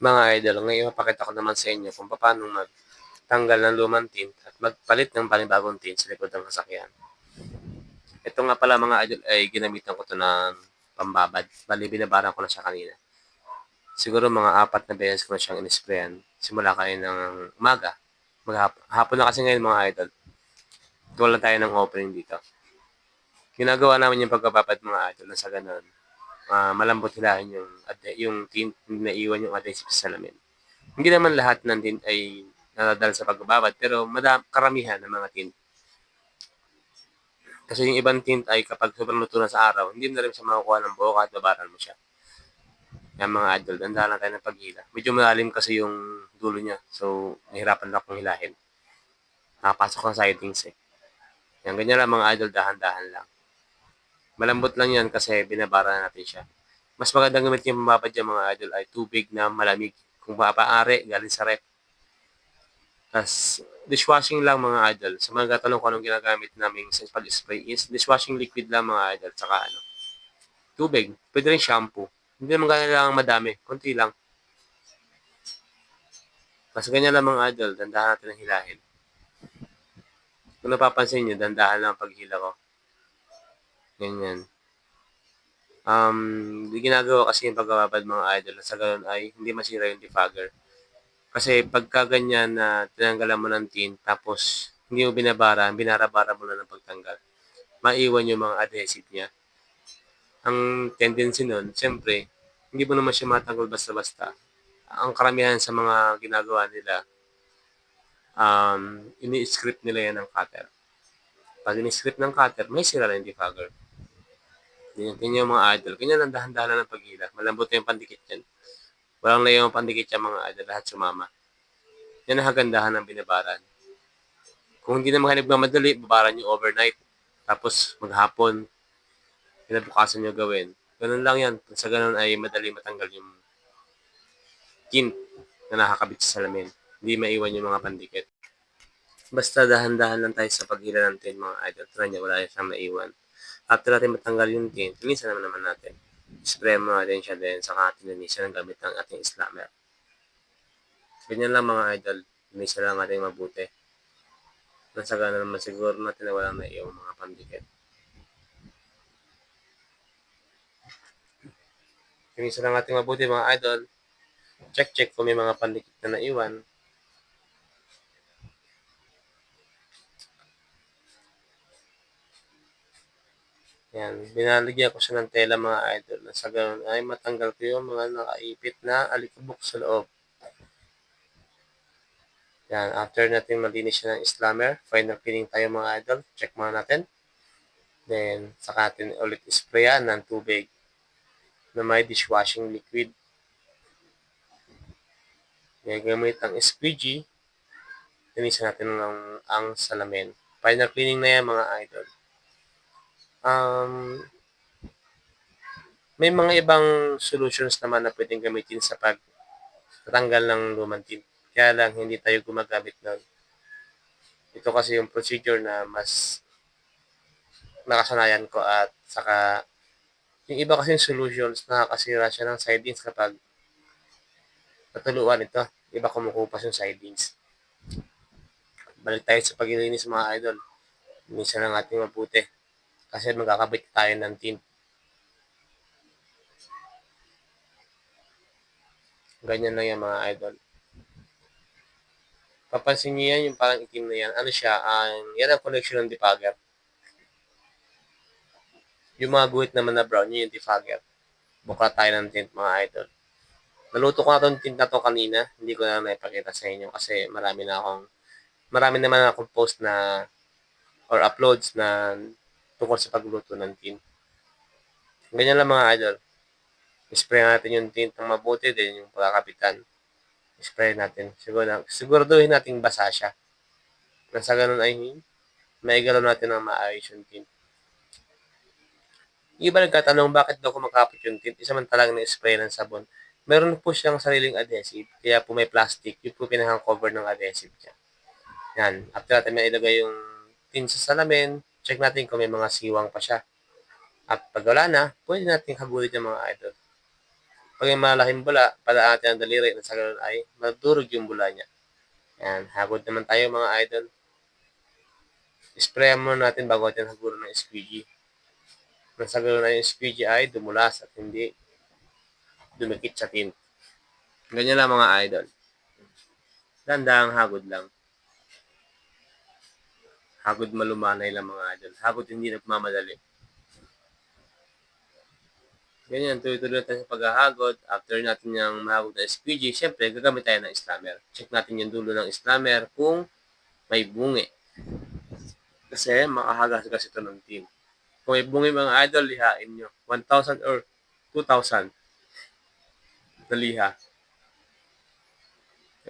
Mga idol, ngayon mapakita ko naman sa inyo kung paano magtanggal ng lumang tint at magpalit ng panibagong tint sa likod ng sasakyan. Ito nga pala mga idol ay ginamitan ko to ng pambabad. Bali, binabaran ko na siya kanina. Siguro mga apat na beses ko na siyang inisprayan. Simula kayo ng umaga. Maghapon hapon na kasi ngayon mga idol. Wala tayo ng opening dito. Ginagawa namin yung pagkababad mga idol na sa ganun uh, malambot hilahin yung yung tint na iwan yung adhesive sa salamin. Hindi naman lahat ng tint ay nadadala sa pagbababad pero madam, karamihan ng mga tint. Kasi yung ibang tint ay kapag sobrang luto na sa araw, hindi na rin siya makukuha ng buhok at babaran mo siya. Yan mga idol, dandahan lang tayo ng paghila. Medyo malalim kasi yung dulo niya. So, nahirapan na akong hilahin. Nakapasok ang sidings eh. Yan, ganyan lang mga idol, dahan-dahan lang. Malambot lang yan kasi binabara natin siya. Mas magandang gamit yung mababad yung mga idol ay tubig na malamig. Kung maaari, galing sa rep. Tapos, dishwashing lang mga idol. Sa mga katanong ko anong ginagamit namin sa pag-spray is dishwashing liquid lang mga idol. Tsaka ano, tubig. Pwede rin shampoo. Hindi naman kailangan madami. Konti lang. Mas ganyan lang mga idol. Dandahan natin ang hilahin. Kung napapansin nyo, dandahan lang ang paghila ko. Ganyan. Um, ginagawa kasi yung pagbababad mga idol sa ganun ay hindi masira yung defogger. Kasi pagka ganyan na tinanggalan mo ng tint tapos hindi mo binabara, binarabara mo na ng pagtanggal, maiwan yung mga adhesive niya. Ang tendency nun, siyempre, hindi mo naman siya matanggal basta-basta. Ang karamihan sa mga ginagawa nila, um, ini-script nila yan ng cutter. Pag ini-script ng cutter, may sira na yung defogger. Ganyan, ganyan yung mga idol. Ganyan ang dahan-dahan ng paghila. Malambot yung pandikit yan. Walang layo yung pandikit yan mga idol. Lahat sumama. Yan ang hagandahan ng binabaran. Kung hindi naman kayo nagmamadali, babaran nyo overnight. Tapos maghapon, kinabukasan nyo gawin. Ganun lang yan. Sa ganun ay madali matanggal yung tint na nakakabit sa salamin. Hindi maiwan yung mga pandikit. Basta dahan-dahan lang tayo sa paghila ng tint mga idol. Tara niya, wala siyang maiwan. After natin matanggal yung tint, minsan naman naman natin. Spray mo natin siya din sa ating linisan ng gamit ng ating slammer. Ganyan lang mga idol. Linisan lang natin mabuti. Nasa gana naman siguro natin na walang naiyong mga pandikit. Linisan lang natin mabuti mga idol. Check check kung may mga pandikit na naiwan. Yan, binaligyan ko siya ng tela mga idol. Sa ganun ay matanggal ko yung mga nakaipit na alikabok sa loob. Yan, after natin malinis siya ng slammer, final cleaning tayo mga idol. Check muna natin. Then, saka natin ulit sprayan ng tubig na may dishwashing liquid. Gagamit ang squeegee. Linisan natin ng ang salamin. Final cleaning na yan mga idol um, may mga ibang solutions naman na pwedeng gamitin sa pag tatanggal ng lumang tint. Kaya lang hindi tayo gumagamit ng ito kasi yung procedure na mas nakasanayan ko at saka yung iba kasi solutions nakakasira siya ng sidings kapag natuluan ito. Iba kumukupas yung sidings. Balik tayo sa paglilinis mga idol. Minsan lang ating mabuti. Kasi magkakabit tayo ng tint. Ganyan lang yan mga idol. Papansin niyo yan, yung parang itim na yan. Ano siya? Ang, yan ang connection ng defogger. Yung mga guhit naman na brown, yun yung defogger. Bukla tayo ng tint mga idol. Naluto ko na itong tint na to kanina. Hindi ko na naipakita sa inyo kasi marami na akong marami naman akong post na or uploads na tungkol sa pagluto ng tint. Ganyan lang mga idol. Spray natin yung tint ng mabuti din yung pagkakapitan. Spray natin. Siguro na, siguraduhin natin basa siya. Nasa ganun ay maigalaw natin ng maayos yung tint. Iba nagkatanong bakit daw kumakapit yung tint, isa man talaga na-spray ng sabon. Meron po siyang sariling adhesive, kaya po may plastic, yun po pinahang cover ng adhesive niya. Yan. After natin may ilagay yung tint sa salamin, check natin kung may mga siwang pa siya. At pag wala na, pwede natin hagulit yung mga idol. Pag may malaking bula, padaan natin ang daliri na sa ganun ay madurog yung bula niya. Yan, hagod naman tayo mga idol. Spray muna natin bago natin haguran ng squeegee. Nang sa ganun ay yung squeegee ay dumulas at hindi dumikit sa tint. Ganyan lang mga idol. Dandang hagod lang. Hagod malumanay lang mga idol. Hagod hindi nagmamadali. Ganyan, tuloy-tuloy tayo sa paghahagod. After natin yung mahagod na squeegee, syempre, gagamit tayo ng slammer. Check natin yung dulo ng slammer kung may bungi. Kasi makahagas kasi ito ng team. Kung may bungi mga idol, lihain nyo. 1,000 or 2,000 na liha.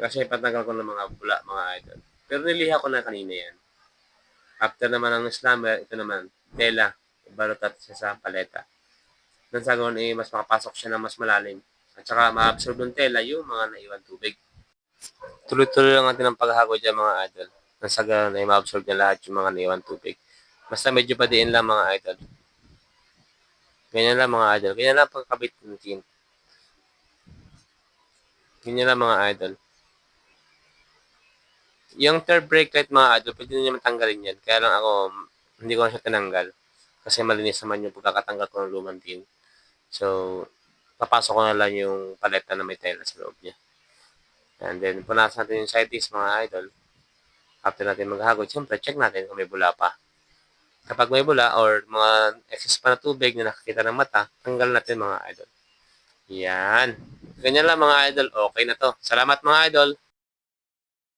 Kasi patanggal ko ng mga bula, mga idol. Pero niliha ko na kanina yan. After naman ng slammer, ito naman, tela. Ibalot natin siya sa paleta. Nang sa ganun, eh, mas makapasok siya ng mas malalim. At saka ma-absorb ng tela yung mga naiwan tubig. Tuloy-tuloy lang natin ang paghagod dyan mga idol. Nang sa ganun, ay ma-absorb niya lahat yung mga naiwan tubig. Basta medyo padiin lang mga idol. Ganyan lang mga idol. Ganyan lang pagkabit ng tint. Ganyan lang mga idol. Yung third brake light mga idol, pwede nyo matanggalin yan. Kaya lang ako, hindi ko na siya tinanggal. Kasi malinis naman yung pagkakatanggal ko ng lumang tin. So, papasok ko na lang yung paleta na may tela sa loob niya. And then, punasan natin yung side disc mga idol. After natin maghagod, siyempre, check natin kung may bula pa. Kapag may bula or mga excess pa na tubig na nakakita ng mata, tanggal natin mga idol. Yan. Ganyan lang mga idol. Okay na to. Salamat mga idol.